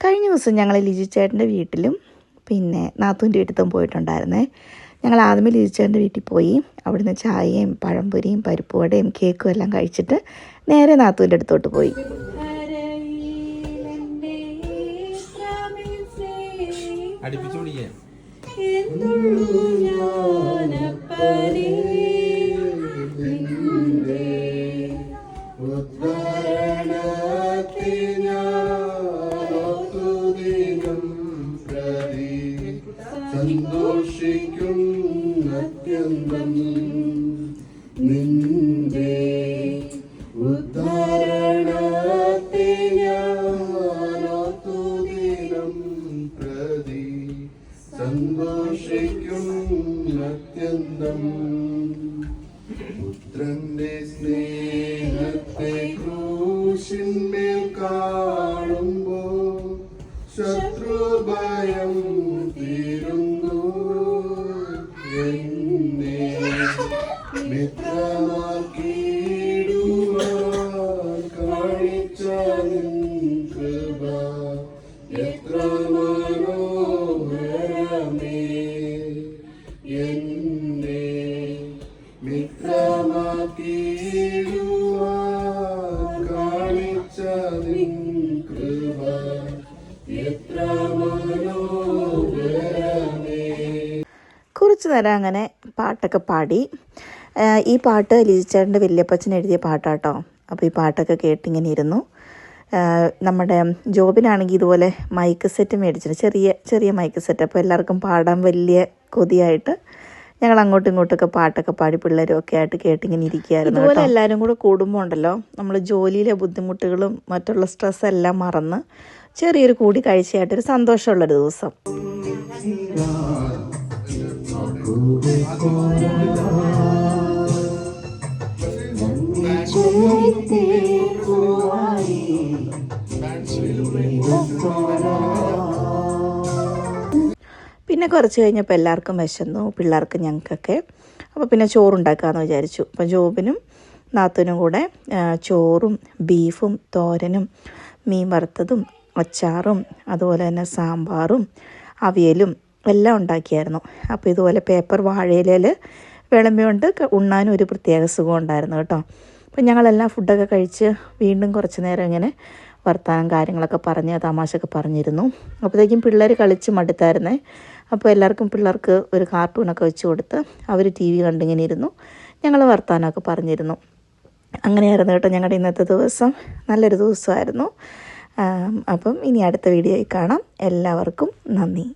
കഴിഞ്ഞ ദിവസം ഞങ്ങൾ ലിജി ചേട്ടന്റെ വീട്ടിലും പിന്നെ നാത്തൂന്റെ വീട്ടിലും പോയിട്ടുണ്ടായിരുന്നേ. ഞങ്ങൾ ആദ്യമേ ലിജി ചേട്ടന്റെ വീട്ടിൽ പോയി. അവിടുന്ന് ചായയും പഴംപൊരിയും പരിപ്പുവടയും കേക്കും എല്ലാം കഴിച്ചിട്ട് നേരെ നാത്തൂന്റെ അടുത്തോട്ട് പോയി. അടുപ്പിച്ചു പിടിക്കാൻ അത്യന്തം നിന്റെ ഉദ്ധാരണത്തെ ഞാനോത്തുദിനം പ്രതി സന്തോഷിക്കും അത്യന്തം പുത്രന്റെ സ്നേഹത്തെ ക്രൂശിന്മേൽ കാണുമ്പോ എത്ര എന്നെ കുറച്ച് നേരം അങ്ങനെ പാട്ടൊക്കെ പാടി. ഈ പാട്ട് ലിജിച്ചേട്ടന്റെ വല്യപ്പച്ചൻ എഴുതിയ പാട്ടാട്ടോ. അപ്പോൾ ഈ പാട്ടൊക്കെ കേട്ടിങ്ങനെ ഇരുന്നു. നമ്മുടെ ജോബിനാണെങ്കിൽ ഇതുപോലെ മൈക്ക് സെറ്റ് മേടിച്ചിട്ടുണ്ട് ചെറിയ ചെറിയ മൈക്ക് സെറ്റ് അപ്പോൾ എല്ലാവർക്കും പാടാൻ വലിയ കൊതിയായിട്ട് ഞങ്ങൾ അങ്ങോട്ടും ഇങ്ങോട്ടൊക്കെ പാട്ടൊക്കെ പാടി പിള്ളേരും ഒക്കെ ആയിട്ട് കേട്ടിങ്ങനെ ഇരിക്കുകയായിരുന്നു അതുപോലെ എല്ലാവരും കൂടെ കൂടുമ്പോൾ ഉണ്ടല്ലോ നമ്മൾ ജോലിയിലെ ബുദ്ധിമുട്ടുകളും മറ്റുള്ള സ്ട്രെസ് എല്ലാം മറന്ന് ചെറിയൊരു കൂടി കാഴ്ചയായിട്ടൊരു സന്തോഷമുള്ളൊരു ദിവസം. പിന്നെ കുറച്ച് കഴിഞ്ഞപ്പോൾ എല്ലാവർക്കും വിശന്നു പിള്ളേർക്ക് ഞങ്ങൾക്കൊക്കെ. അപ്പോൾ പിന്നെ ചോറുണ്ടാക്കാമെന്ന് വിചാരിച്ചു. അപ്പോൾ ജോബിനും നാത്തനും കൂടെ ചോറും ബീഫും തോരനും മീൻ വറുത്തതും അച്ചാറും അതുപോലെ തന്നെ സാമ്പാറും അവിയലും എല്ലാം ഉണ്ടാക്കിയായിരുന്നു. അപ്പോൾ ഇതുപോലെ പേപ്പർ വാഴയിലയിൽ വിളമ്പുകൊണ്ട് ഉണ്ണാനും ഒരു പ്രത്യേക സുഖം ഉണ്ടായിരുന്നു കേട്ടോ. അപ്പോൾ ഞങ്ങളെല്ലാം ഫുഡൊക്കെ കഴിച്ച് വീണ്ടും കുറച്ച് നേരം ഇങ്ങനെ വർത്തമാനം കാര്യങ്ങളൊക്കെ പറഞ്ഞ് തമാശയൊക്കെ പറഞ്ഞിരുന്നു. അപ്പോഴത്തേക്കും പിള്ളേർ കളിച്ച് മടുത്തായിരുന്നേ. അപ്പോൾ എല്ലാവർക്കും പിള്ളേർക്ക് ഒരു കാർട്ടൂണൊക്കെ വെച്ച് കൊടുത്ത് അവർ ടി വി കണ്ടിങ്ങനെ ഇരുന്നു. ഞങ്ങൾ വർത്തമാനമൊക്കെ പറഞ്ഞിരുന്നു. അങ്ങനെയായിരുന്നു കേട്ടോ ഞങ്ങളുടെ ഇന്നത്തെ ദിവസം. നല്ലൊരു ദിവസമായിരുന്നു. അപ്പം ഇനി അടുത്ത വീഡിയോയിൽ കാണാം. എല്ലാവർക്കും നന്ദി.